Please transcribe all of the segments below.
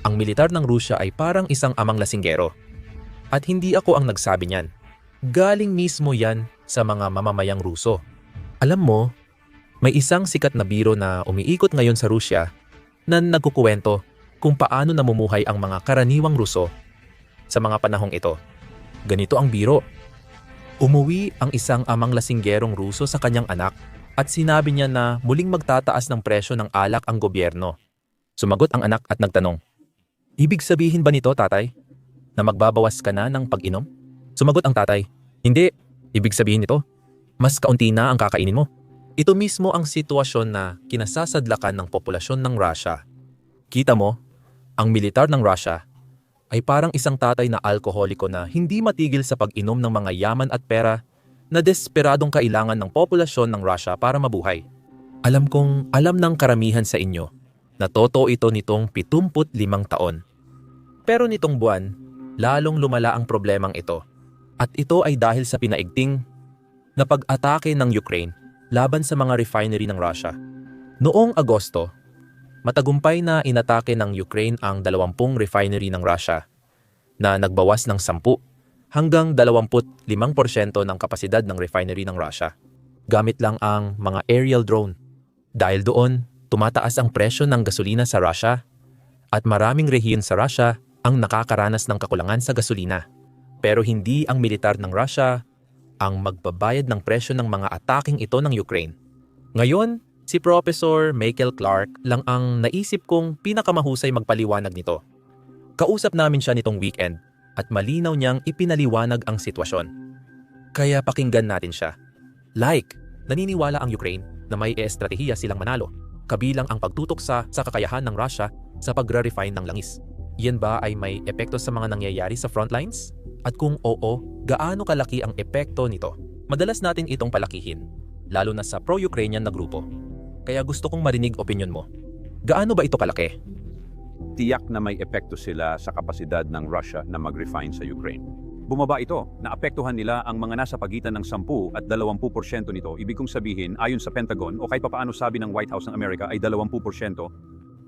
Ang militar ng Rusya ay parang isang amang lasinggero. At hindi ako ang nagsabi niyan. Galing mismo yan sa mga mamamayang Ruso. Alam mo, may isang sikat na biro na umiikot ngayon sa Rusya na nagkukuwento kung paano namumuhay ang mga karaniwang Ruso sa mga panahong ito. Ganito ang biro. Umuwi ang isang amang lasinggerong Ruso sa kanyang anak at sinabi niya na muling magtataas ng presyo ng alak ang gobyerno. Sumagot ang anak at nagtanong, Ibig sabihin ba nito, tatay? Na magbabawas ka na ng pag-inom? Sumagot ang tatay, Hindi. Ibig sabihin nito, mas kaunti na ang kakainin mo. Ito mismo ang sitwasyon na kinasasadlakan ng populasyon ng Russia. Kita mo, ang militar ng Russia ay parang isang tatay na alkoholiko na hindi matigil sa pag-inom ng mga yaman at pera na desperadong kailangan ng populasyon ng Russia para mabuhay. Alam kong alam ng karamihan sa inyo na totoo ito nitong 75 taon. Pero nitong buwan, lalong lumala ang problemang ito. At ito ay dahil sa pinaigting na pag-atake ng Ukraine laban sa mga refinery ng Russia. Noong Agosto, matagumpay na inatake ng Ukraine ang 20 refinery ng Russia na nagbawas ng 10 hanggang 25% ng kapasidad ng refinery ng Russia gamit lang ang mga aerial drone. Dahil doon, tumataas ang presyo ng gasolina sa Russia at maraming rehiyon sa Russia ang nakakaranas ng kakulangan sa gasolina. Pero hindi ang militar ng Russia ang magbabayad ng presyo ng mga ataking ito ng Ukraine. Ngayon, si Professor Michael Clark lang ang naisip kong pinakamahusay magpaliwanag nito. Kausap namin siya nitong weekend at malinaw niyang ipinaliwanag ang sitwasyon. Kaya pakinggan natin siya. Like, naniniwala ang Ukraine na may estratehiya silang manalo, kabilang ang pagtutok sa, kakayahan ng Russia sa pagre-refine ng langis. Yan ba ay may epekto sa mga nangyayari sa frontlines? At kung oo, gaano kalaki ang epekto nito? Madalas natin itong palakihin, lalo na sa pro-Ukrainian na grupo. Kaya gusto kong marinig opinion mo. Gaano ba ito kalaki? tiyak na may epekto sila sa kapasidad ng Russia na mag-refine sa Ukraine. Bumaba ito, naapektuhan nila ang mga nasa pagitan ng 10 at 20% nito. Ibig kong sabihin, ayon sa Pentagon o kahit papaano sabi ng White House ng Amerika ay 20%.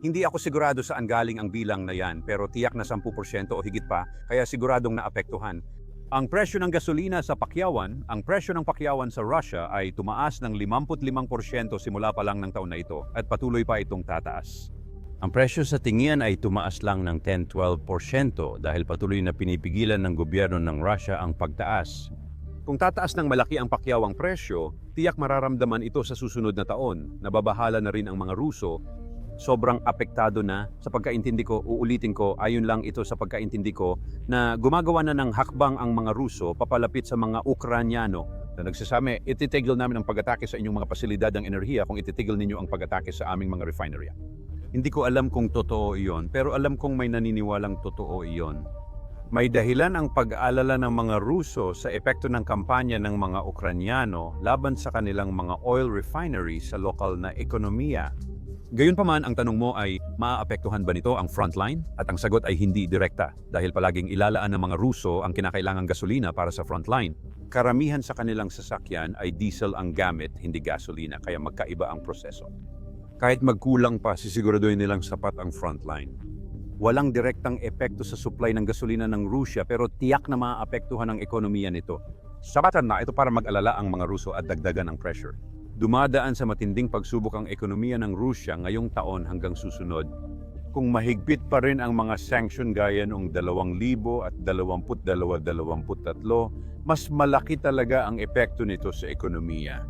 Hindi ako sigurado saan galing ang bilang na yan, pero tiyak na 10% o higit pa, kaya siguradong naapektuhan. Ang presyo ng gasolina sa Pakyawan, ang presyo ng Pakyawan sa Russia ay tumaas ng 55% simula pa lang ng taon na ito at patuloy pa itong tataas. Ang presyo sa tingian ay tumaas lang ng 10-12% dahil patuloy na pinipigilan ng gobyerno ng Russia ang pagtaas. Kung tataas ng malaki ang pakyawang presyo, tiyak mararamdaman ito sa susunod na taon. Nababahala na rin ang mga Ruso. Sobrang apektado na sa pagkaintindi ko, uulitin ko, ayon lang ito sa pagkaintindi ko, na gumagawa na ng hakbang ang mga Ruso papalapit sa mga Ukranyano na nagsasabi, ititigil namin ang pag-atake sa inyong mga pasilidad ng enerhiya kung ititigil ninyo ang pag-atake sa aming mga refinery. Hindi ko alam kung totoo iyon, pero alam kong may naniniwalang totoo iyon. May dahilan ang pag-aalala ng mga Ruso sa epekto ng kampanya ng mga Ukranyano laban sa kanilang mga oil refinery sa lokal na ekonomiya. Gayunpaman, ang tanong mo ay, maaapektuhan ba nito ang frontline? At ang sagot ay hindi direkta dahil palaging ilalaan ng mga Ruso ang kinakailangang gasolina para sa frontline. Karamihan sa kanilang sasakyan ay diesel ang gamit, hindi gasolina, kaya magkaiba ang proseso. Kahit magkulang pa, sisiguraduhin nilang sapat ang frontline. Walang direktang epekto sa supply ng gasolina ng Rusya pero tiyak na maapektuhan ang ekonomiya nito. Sabatan na ito para mag-alala ang mga Ruso at dagdagan ang pressure. Dumadaan sa matinding pagsubok ang ekonomiya ng Rusya ngayong taon hanggang susunod. Kung mahigpit pa rin ang mga sanction gaya noong 2000 at 2022-23, mas malaki talaga ang epekto nito sa ekonomiya.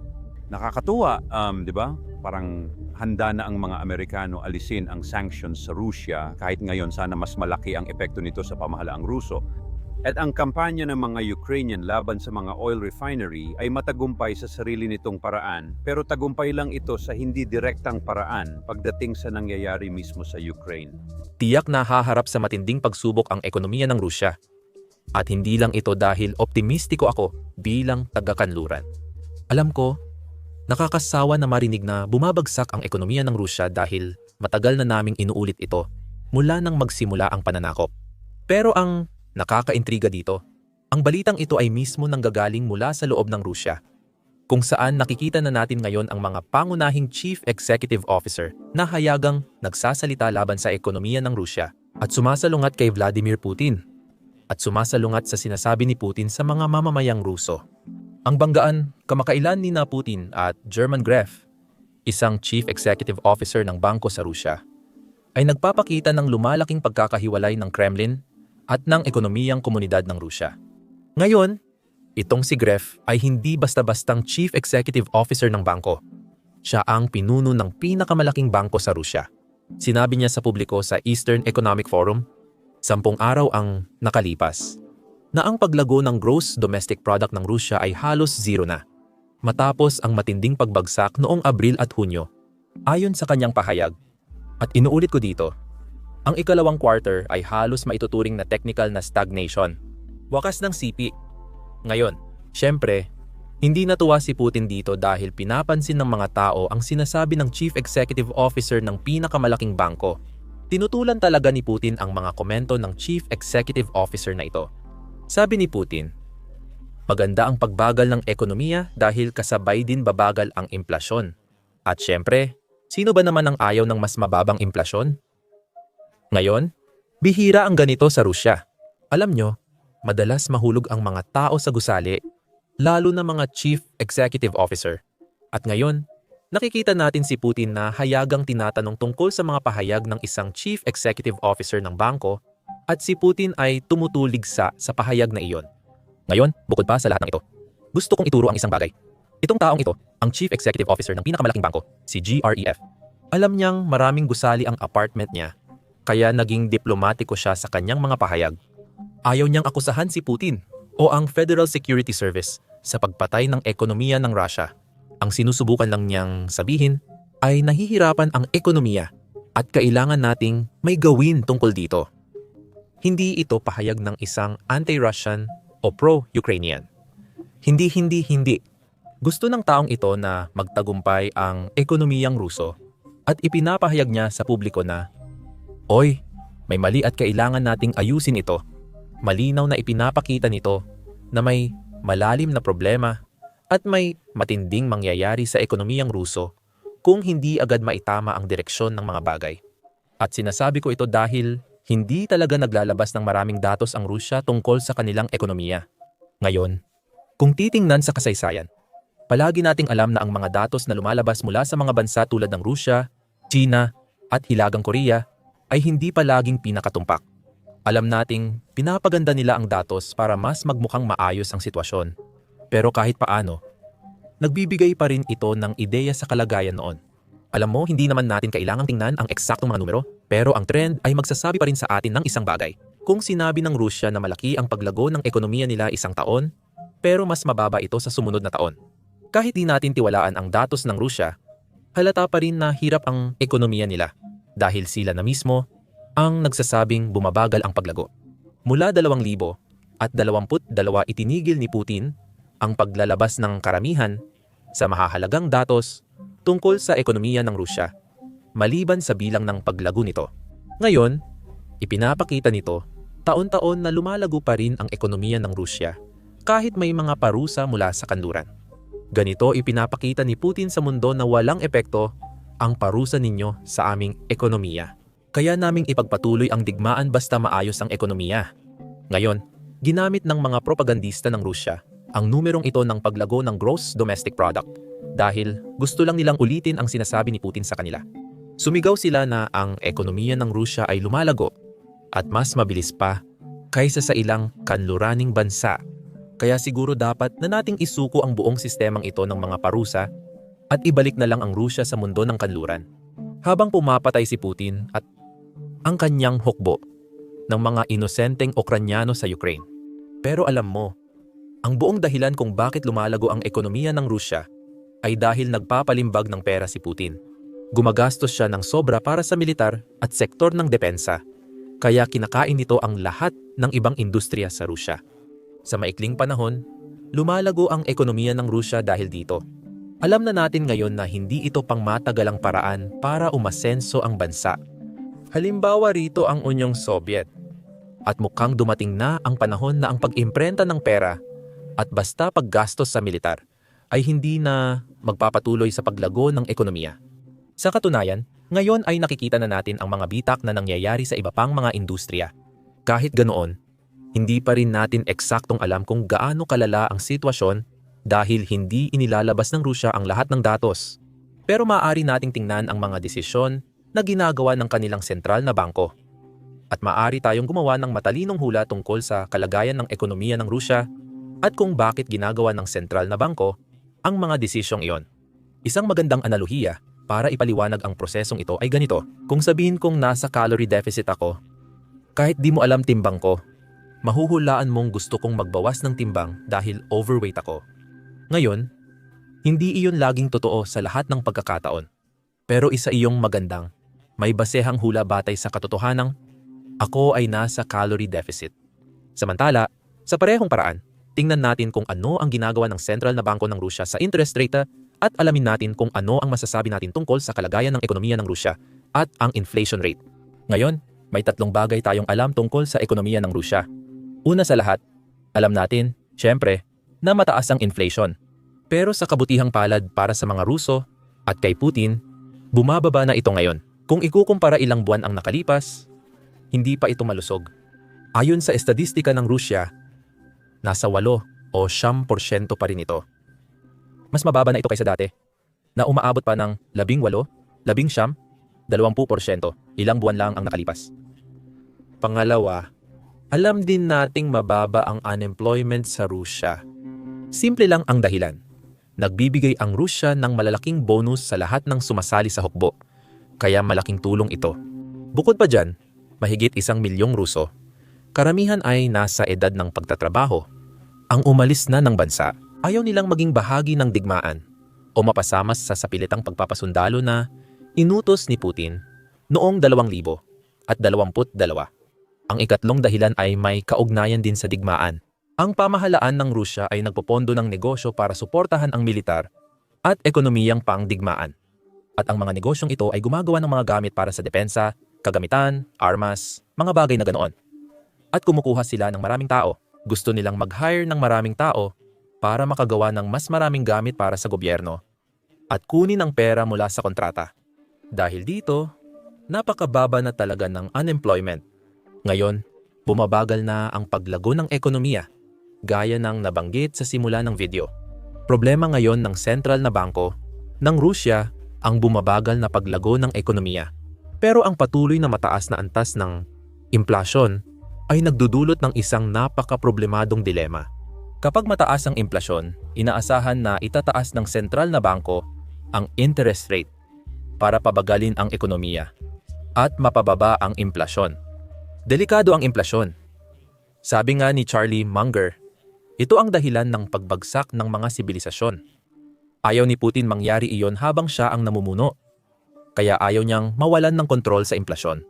Nakakatuwa, um, di ba? Parang handa na ang mga Amerikano alisin ang sanctions sa Rusya kahit ngayon sana mas malaki ang epekto nito sa pamahalaang Ruso. At ang kampanya ng mga Ukrainian laban sa mga oil refinery ay matagumpay sa sarili nitong paraan pero tagumpay lang ito sa hindi direktang paraan pagdating sa nangyayari mismo sa Ukraine. Tiyak na haharap sa matinding pagsubok ang ekonomiya ng Rusya. At hindi lang ito dahil optimistiko ako bilang taga-kanluran. Alam ko, nakakasawa na marinig na bumabagsak ang ekonomiya ng Rusya dahil matagal na naming inuulit ito mula nang magsimula ang pananakop. Pero ang nakakaintriga dito, ang balitang ito ay mismo nanggagaling mula sa loob ng Rusya, kung saan nakikita na natin ngayon ang mga pangunahing chief executive officer na hayagang nagsasalita laban sa ekonomiya ng Rusya. at sumasalungat kay Vladimir Putin at sumasalungat sa sinasabi ni Putin sa mga mamamayang Ruso. Ang banggaan, kamakailan ni na Putin at German Gref, isang chief executive officer ng bangko sa Rusya, ay nagpapakita ng lumalaking pagkakahiwalay ng Kremlin at ng ekonomiyang komunidad ng Rusya. Ngayon, itong si Gref ay hindi basta-bastang chief executive officer ng bangko. Siya ang pinuno ng pinakamalaking bangko sa Rusya. Sinabi niya sa publiko sa Eastern Economic Forum, sampung araw ang nakalipas, na ang paglago ng gross domestic product ng Rusya ay halos zero na. Matapos ang matinding pagbagsak noong Abril at Hunyo, ayon sa kanyang pahayag. At inuulit ko dito, ang ikalawang quarter ay halos maituturing na technical na stagnation. Wakas ng sipi. Ngayon, syempre, hindi natuwa si Putin dito dahil pinapansin ng mga tao ang sinasabi ng chief executive officer ng pinakamalaking bangko. Tinutulan talaga ni Putin ang mga komento ng chief executive officer na ito. Sabi ni Putin, maganda ang pagbagal ng ekonomiya dahil kasabay din babagal ang implasyon. At syempre, sino ba naman ang ayaw ng mas mababang implasyon? Ngayon, bihira ang ganito sa Rusya. Alam nyo, madalas mahulog ang mga tao sa gusali, lalo na mga chief executive officer. At ngayon, nakikita natin si Putin na hayagang tinatanong tungkol sa mga pahayag ng isang chief executive officer ng bangko at si Putin ay tumutuligsa sa pahayag na iyon. Ngayon, bukod pa sa lahat ng ito, gusto kong ituro ang isang bagay. Itong taong ito, ang chief executive officer ng pinakamalaking bangko, si GREF. Alam niyang maraming gusali ang apartment niya, kaya naging diplomatiko siya sa kanyang mga pahayag. Ayaw niyang akusahan si Putin o ang Federal Security Service sa pagpatay ng ekonomiya ng Russia. Ang sinusubukan lang niyang sabihin ay nahihirapan ang ekonomiya at kailangan nating may gawin tungkol dito. Hindi ito pahayag ng isang anti-Russian o pro-Ukrainian. Hindi, hindi, hindi. Gusto ng taong ito na magtagumpay ang ekonomiyang Ruso at ipinapahayag niya sa publiko na, Oy, may mali at kailangan nating ayusin ito. Malinaw na ipinapakita nito na may malalim na problema at may matinding mangyayari sa ekonomiyang Ruso kung hindi agad maitama ang direksyon ng mga bagay. At sinasabi ko ito dahil hindi talaga naglalabas ng maraming datos ang Rusya tungkol sa kanilang ekonomiya. Ngayon, kung titingnan sa kasaysayan, palagi nating alam na ang mga datos na lumalabas mula sa mga bansa tulad ng Rusya, China, at Hilagang Korea ay hindi palaging pinakatumpak. Alam nating pinapaganda nila ang datos para mas magmukhang maayos ang sitwasyon. Pero kahit paano, nagbibigay pa rin ito ng ideya sa kalagayan noon. Alam mo, hindi naman natin kailangang tingnan ang eksaktong mga numero, pero ang trend ay magsasabi pa rin sa atin ng isang bagay. Kung sinabi ng Rusya na malaki ang paglago ng ekonomiya nila isang taon, pero mas mababa ito sa sumunod na taon. Kahit di natin tiwalaan ang datos ng Rusya, halata pa rin na hirap ang ekonomiya nila dahil sila na mismo ang nagsasabing bumabagal ang paglago. Mula 2000 at 22 itinigil ni Putin ang paglalabas ng karamihan sa mahahalagang datos tungkol sa ekonomiya ng Rusya, maliban sa bilang ng paglago nito. Ngayon, ipinapakita nito taon-taon na lumalago pa rin ang ekonomiya ng Rusya kahit may mga parusa mula sa kanluran. Ganito ipinapakita ni Putin sa mundo na walang epekto ang parusa ninyo sa aming ekonomiya. Kaya naming ipagpatuloy ang digmaan basta maayos ang ekonomiya. Ngayon, ginamit ng mga propagandista ng Rusya ang numerong ito ng paglago ng gross domestic product dahil gusto lang nilang ulitin ang sinasabi ni Putin sa kanila. Sumigaw sila na ang ekonomiya ng Rusya ay lumalago at mas mabilis pa kaysa sa ilang kanluraning bansa. Kaya siguro dapat na nating isuko ang buong sistemang ito ng mga parusa at ibalik na lang ang Rusya sa mundo ng kanluran. Habang pumapatay si Putin at ang kanyang hukbo ng mga inosenteng Ukranyano sa Ukraine. Pero alam mo, ang buong dahilan kung bakit lumalago ang ekonomiya ng Rusya ay dahil nagpapalimbag ng pera si Putin. Gumagastos siya ng sobra para sa militar at sektor ng depensa, kaya kinakain nito ang lahat ng ibang industriya sa Rusya. Sa maikling panahon, lumalago ang ekonomiya ng Rusya dahil dito. Alam na natin ngayon na hindi ito pangmatagalang paraan para umasenso ang bansa. Halimbawa rito ang Unyong Soviet. At mukhang dumating na ang panahon na ang pag-imprenta ng pera at basta paggastos sa militar ay hindi na magpapatuloy sa paglago ng ekonomiya. Sa katunayan, Ngayon ay nakikita na natin ang mga bitak na nangyayari sa iba pang mga industriya. Kahit ganoon, hindi pa rin natin eksaktong alam kung gaano kalala ang sitwasyon dahil hindi inilalabas ng Rusya ang lahat ng datos. Pero maaari nating tingnan ang mga desisyon na ginagawa ng kanilang sentral na bangko. At maaari tayong gumawa ng matalinong hula tungkol sa kalagayan ng ekonomiya ng Rusya at kung bakit ginagawa ng sentral na bangko ang mga desisyong iyon. Isang magandang analohiya para ipaliwanag ang prosesong ito ay ganito. Kung sabihin kong nasa calorie deficit ako, kahit di mo alam timbang ko, mahuhulaan mong gusto kong magbawas ng timbang dahil overweight ako. Ngayon, hindi iyon laging totoo sa lahat ng pagkakataon. Pero isa iyong magandang, may basehang hula batay sa katotohanang, ako ay nasa calorie deficit. Samantala, sa parehong paraan, tingnan natin kung ano ang ginagawa ng sentral na bangko ng Rusya sa interest rate at alamin natin kung ano ang masasabi natin tungkol sa kalagayan ng ekonomiya ng Rusya at ang inflation rate. Ngayon, may tatlong bagay tayong alam tungkol sa ekonomiya ng Rusya. Una sa lahat, alam natin, syempre, na mataas ang inflation. Pero sa kabutihang palad para sa mga Ruso at kay Putin, bumababa na ito ngayon. Kung ikukumpara ilang buwan ang nakalipas, hindi pa ito malusog. Ayon sa estadistika ng Rusya, nasa 8 o 10% pa rin ito mas mababa na ito kaysa dati, na umaabot pa ng 18, 19, 20%, ilang buwan lang ang nakalipas. Pangalawa, alam din nating mababa ang unemployment sa Rusya. Simple lang ang dahilan. Nagbibigay ang Rusya ng malalaking bonus sa lahat ng sumasali sa hukbo, kaya malaking tulong ito. Bukod pa dyan, mahigit isang milyong Ruso, karamihan ay nasa edad ng pagtatrabaho, ang umalis na ng bansa ayaw nilang maging bahagi ng digmaan o mapasamas sa sapilitang pagpapasundalo na inutos ni Putin noong 2000 at 22. Ang ikatlong dahilan ay may kaugnayan din sa digmaan. Ang pamahalaan ng Rusya ay nagpopondo ng negosyo para suportahan ang militar at ekonomiyang pangdigmaan. At ang mga negosyong ito ay gumagawa ng mga gamit para sa depensa, kagamitan, armas, mga bagay na ganoon. At kumukuha sila ng maraming tao. Gusto nilang mag-hire ng maraming tao para makagawa ng mas maraming gamit para sa gobyerno at kunin ang pera mula sa kontrata. Dahil dito, napakababa na talaga ng unemployment. Ngayon, bumabagal na ang paglago ng ekonomiya, gaya ng nabanggit sa simula ng video. Problema ngayon ng sentral na bangko ng Rusya ang bumabagal na paglago ng ekonomiya. Pero ang patuloy na mataas na antas ng implasyon ay nagdudulot ng isang napaka-problemadong dilema. Kapag mataas ang implasyon, inaasahan na itataas ng sentral na bangko ang interest rate para pabagalin ang ekonomiya at mapababa ang implasyon. Delikado ang implasyon. Sabi nga ni Charlie Munger, ito ang dahilan ng pagbagsak ng mga sibilisasyon. Ayaw ni Putin mangyari iyon habang siya ang namumuno. Kaya ayaw niyang mawalan ng kontrol sa implasyon.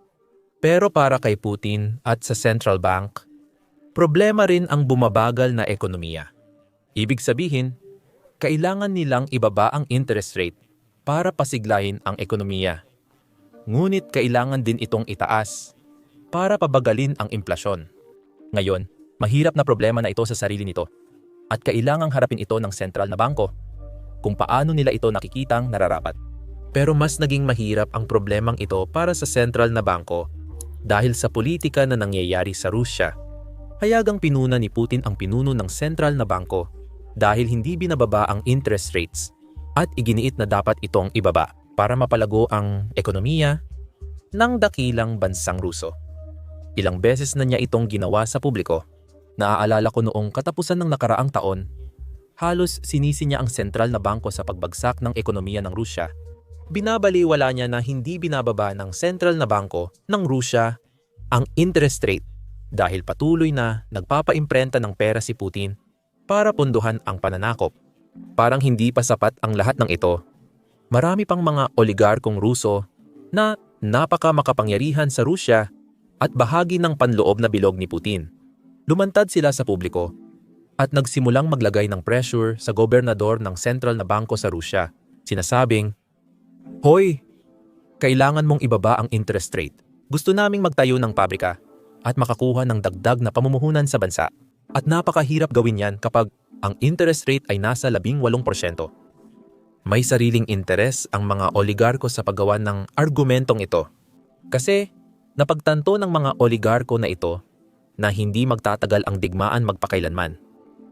Pero para kay Putin at sa central bank, Problema rin ang bumabagal na ekonomiya. Ibig sabihin, kailangan nilang ibaba ang interest rate para pasiglahin ang ekonomiya. Ngunit kailangan din itong itaas para pabagalin ang implasyon. Ngayon, mahirap na problema na ito sa sarili nito at kailangang harapin ito ng sentral na bangko kung paano nila ito nakikitang nararapat. Pero mas naging mahirap ang problemang ito para sa sentral na bangko dahil sa politika na nangyayari sa Rusya hayagang pinuna ni Putin ang pinuno ng sentral na bangko dahil hindi binababa ang interest rates at iginiit na dapat itong ibaba para mapalago ang ekonomiya ng dakilang bansang Ruso. Ilang beses na niya itong ginawa sa publiko. Naaalala ko noong katapusan ng nakaraang taon, halos sinisi niya ang sentral na bangko sa pagbagsak ng ekonomiya ng Rusya. Binabaliwala niya na hindi binababa ng sentral na bangko ng Rusya ang interest rate dahil patuloy na nagpapaimprenta ng pera si Putin para punduhan ang pananakop. Parang hindi pa sapat ang lahat ng ito. Marami pang mga oligarkong Ruso na napaka makapangyarihan sa Rusya at bahagi ng panloob na bilog ni Putin. Lumantad sila sa publiko at nagsimulang maglagay ng pressure sa gobernador ng sentral na bangko sa Rusya. Sinasabing, Hoy, kailangan mong ibaba ang interest rate. Gusto naming magtayo ng pabrika at makakuha ng dagdag na pamumuhunan sa bansa. At napakahirap gawin yan kapag ang interest rate ay nasa 18%. May sariling interes ang mga oligarko sa paggawa ng argumentong ito. Kasi napagtanto ng mga oligarko na ito na hindi magtatagal ang digmaan magpakailanman.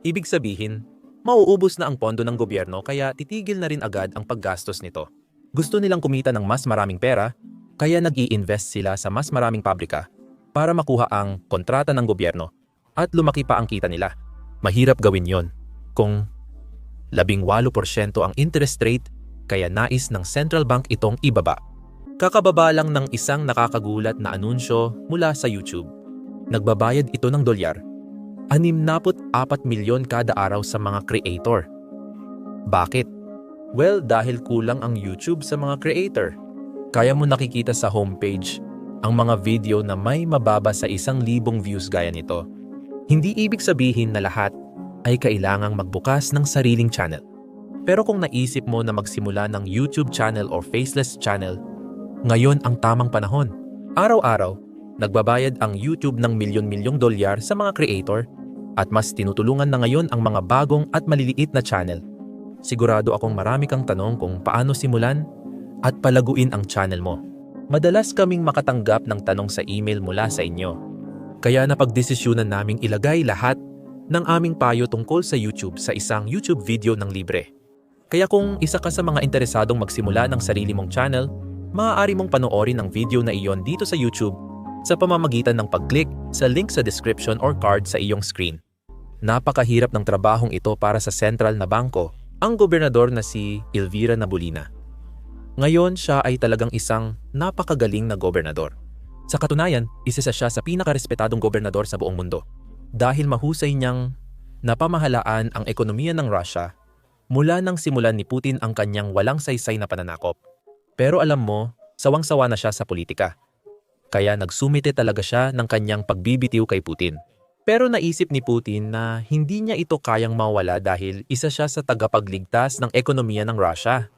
Ibig sabihin, mauubos na ang pondo ng gobyerno kaya titigil na rin agad ang paggastos nito. Gusto nilang kumita ng mas maraming pera, kaya nag invest sila sa mas maraming pabrika para makuha ang kontrata ng gobyerno at lumaki pa ang kita nila. Mahirap gawin yon kung 18% ang interest rate kaya nais ng central bank itong ibaba. Kakababa lang ng isang nakakagulat na anunsyo mula sa YouTube. Nagbabayad ito ng dolyar. 64 milyon kada araw sa mga creator. Bakit? Well, dahil kulang ang YouTube sa mga creator. Kaya mo nakikita sa homepage ang mga video na may mababa sa isang libong views gaya nito. Hindi ibig sabihin na lahat ay kailangang magbukas ng sariling channel. Pero kung naisip mo na magsimula ng YouTube channel or faceless channel, ngayon ang tamang panahon. Araw-araw, nagbabayad ang YouTube ng milyon-milyong dolyar sa mga creator at mas tinutulungan na ngayon ang mga bagong at maliliit na channel. Sigurado akong marami kang tanong kung paano simulan at palaguin ang channel mo. Madalas kaming makatanggap ng tanong sa email mula sa inyo. Kaya napagdesisyonan naming ilagay lahat ng aming payo tungkol sa YouTube sa isang YouTube video ng libre. Kaya kung isa ka sa mga interesadong magsimula ng sarili mong channel, maaari mong panoorin ang video na iyon dito sa YouTube sa pamamagitan ng pag-click sa link sa description or card sa iyong screen. Napakahirap ng trabahong ito para sa sentral na bangko, ang gobernador na si Elvira Nabulina. Ngayon siya ay talagang isang napakagaling na gobernador. Sa katunayan, isa siya sa pinakarespetadong gobernador sa buong mundo dahil mahusay niyang napamahalaan ang ekonomiya ng Russia mula nang simulan ni Putin ang kanyang walang saysay na pananakop. Pero alam mo, sawang-sawa na siya sa politika. Kaya nagsumite talaga siya ng kanyang pagbibitiw kay Putin. Pero naisip ni Putin na hindi niya ito kayang mawala dahil isa siya sa tagapagligtas ng ekonomiya ng Russia.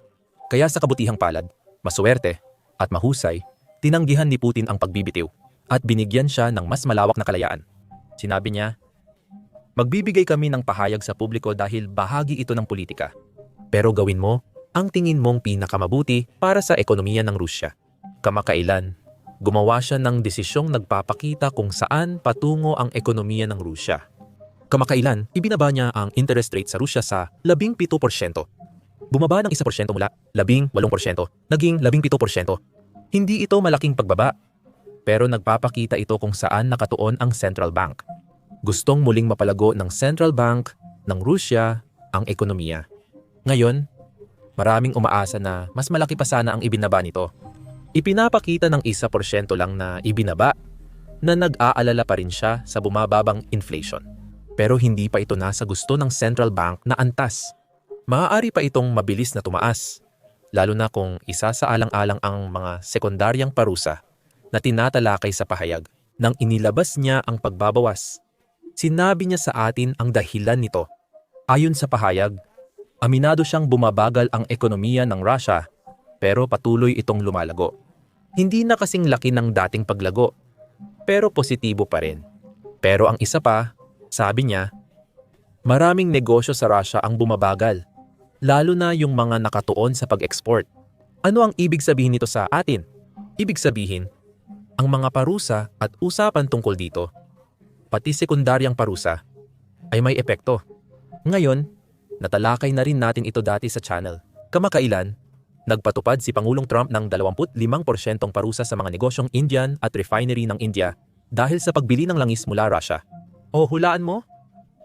Kaya sa kabutihang palad, maswerte at mahusay, tinanggihan ni Putin ang pagbibitiw at binigyan siya ng mas malawak na kalayaan. Sinabi niya, Magbibigay kami ng pahayag sa publiko dahil bahagi ito ng politika. Pero gawin mo ang tingin mong pinakamabuti para sa ekonomiya ng Rusya. Kamakailan, gumawa siya ng desisyong nagpapakita kung saan patungo ang ekonomiya ng Rusya. Kamakailan, ibinaba niya ang interest rate sa Rusya sa 17%. Bumaba ng 1% mula 18%, naging 17%. Hindi ito malaking pagbaba, pero nagpapakita ito kung saan nakatuon ang central bank. Gustong muling mapalago ng central bank ng Rusya ang ekonomiya. Ngayon, maraming umaasa na mas malaki pa sana ang ibinaba nito. Ipinapakita ng 1% lang na ibinaba na nag-aalala pa rin siya sa bumababang inflation. Pero hindi pa ito nasa gusto ng central bank na antas maaari pa itong mabilis na tumaas, lalo na kung isa sa alang-alang ang mga sekundaryang parusa na tinatalakay sa pahayag nang inilabas niya ang pagbabawas. Sinabi niya sa atin ang dahilan nito. Ayon sa pahayag, aminado siyang bumabagal ang ekonomiya ng Russia pero patuloy itong lumalago. Hindi na kasing laki ng dating paglago, pero positibo pa rin. Pero ang isa pa, sabi niya, maraming negosyo sa Russia ang bumabagal lalo na yung mga nakatuon sa pag-export. Ano ang ibig sabihin nito sa atin? Ibig sabihin, ang mga parusa at usapan tungkol dito, pati sekundaryang parusa, ay may epekto. Ngayon, natalakay na rin natin ito dati sa channel. Kamakailan, nagpatupad si Pangulong Trump ng 25% parusa sa mga negosyong Indian at refinery ng India dahil sa pagbili ng langis mula Russia. O hulaan mo?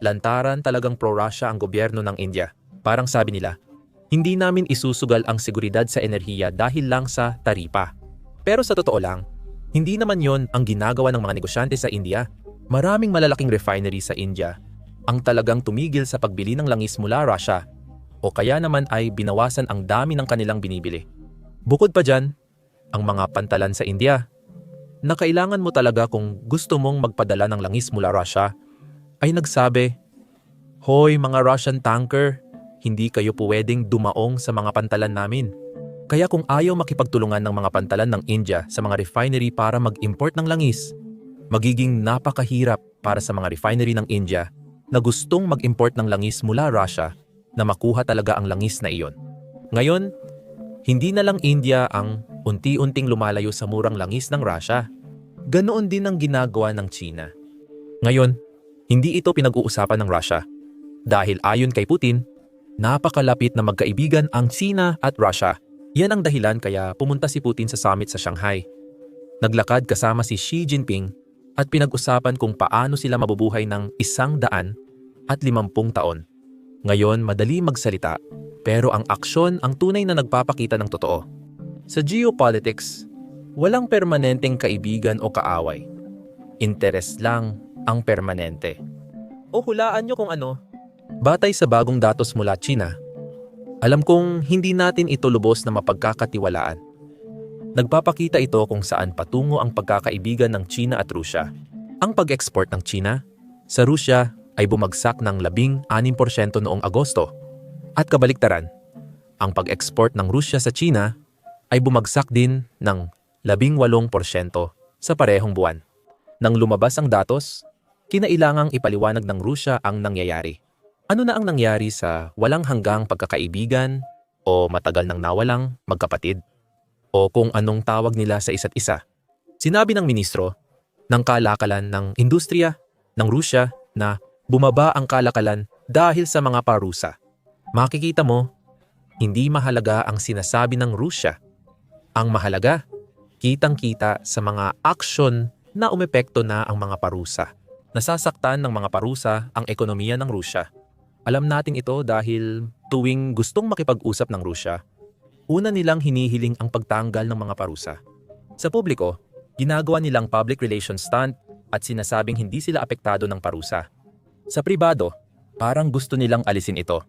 Lantaran talagang pro-Russia ang gobyerno ng India. Parang sabi nila, hindi namin isusugal ang seguridad sa enerhiya dahil lang sa taripa. Pero sa totoo lang, hindi naman yon ang ginagawa ng mga negosyante sa India. Maraming malalaking refinery sa India ang talagang tumigil sa pagbili ng langis mula Russia o kaya naman ay binawasan ang dami ng kanilang binibili. Bukod pa dyan, ang mga pantalan sa India na kailangan mo talaga kung gusto mong magpadala ng langis mula Russia ay nagsabi, Hoy mga Russian tanker, hindi kayo pwedeng dumaong sa mga pantalan namin. Kaya kung ayaw makipagtulungan ng mga pantalan ng India sa mga refinery para mag-import ng langis, magiging napakahirap para sa mga refinery ng India na gustong mag-import ng langis mula Russia na makuha talaga ang langis na iyon. Ngayon, hindi na lang India ang unti-unting lumalayo sa murang langis ng Russia. Ganoon din ang ginagawa ng China. Ngayon, hindi ito pinag-uusapan ng Russia. Dahil ayon kay Putin, napakalapit na magkaibigan ang China at Russia. Yan ang dahilan kaya pumunta si Putin sa summit sa Shanghai. Naglakad kasama si Xi Jinping at pinag-usapan kung paano sila mabubuhay ng isang daan at limampung taon. Ngayon, madali magsalita, pero ang aksyon ang tunay na nagpapakita ng totoo. Sa geopolitics, walang permanenteng kaibigan o kaaway. Interes lang ang permanente. O hulaan nyo kung ano. Batay sa bagong datos mula China, alam kong hindi natin ito lubos na mapagkakatiwalaan. Nagpapakita ito kung saan patungo ang pagkakaibigan ng China at Rusya. Ang pag-export ng China sa Rusya ay bumagsak ng 16% noong Agosto. At kabaliktaran, ang pag-export ng Rusya sa China ay bumagsak din ng 18% sa parehong buwan. Nang lumabas ang datos, kinailangang ipaliwanag ng Rusya ang nangyayari. Ano na ang nangyari sa walang hanggang pagkakaibigan o matagal nang nawalang magkapatid? O kung anong tawag nila sa isa't isa? Sinabi ng ministro ng kalakalan ng industriya ng Rusya na bumaba ang kalakalan dahil sa mga parusa. Makikita mo, hindi mahalaga ang sinasabi ng Rusya. Ang mahalaga, kitang-kita sa mga aksyon na umepekto na ang mga parusa. Nasasaktan ng mga parusa ang ekonomiya ng Rusya. Alam natin ito dahil tuwing gustong makipag-usap ng Rusya, una nilang hinihiling ang pagtanggal ng mga parusa. Sa publiko, ginagawa nilang public relations stunt at sinasabing hindi sila apektado ng parusa. Sa pribado, parang gusto nilang alisin ito.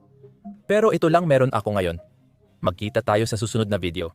Pero ito lang meron ako ngayon. Magkita tayo sa susunod na video.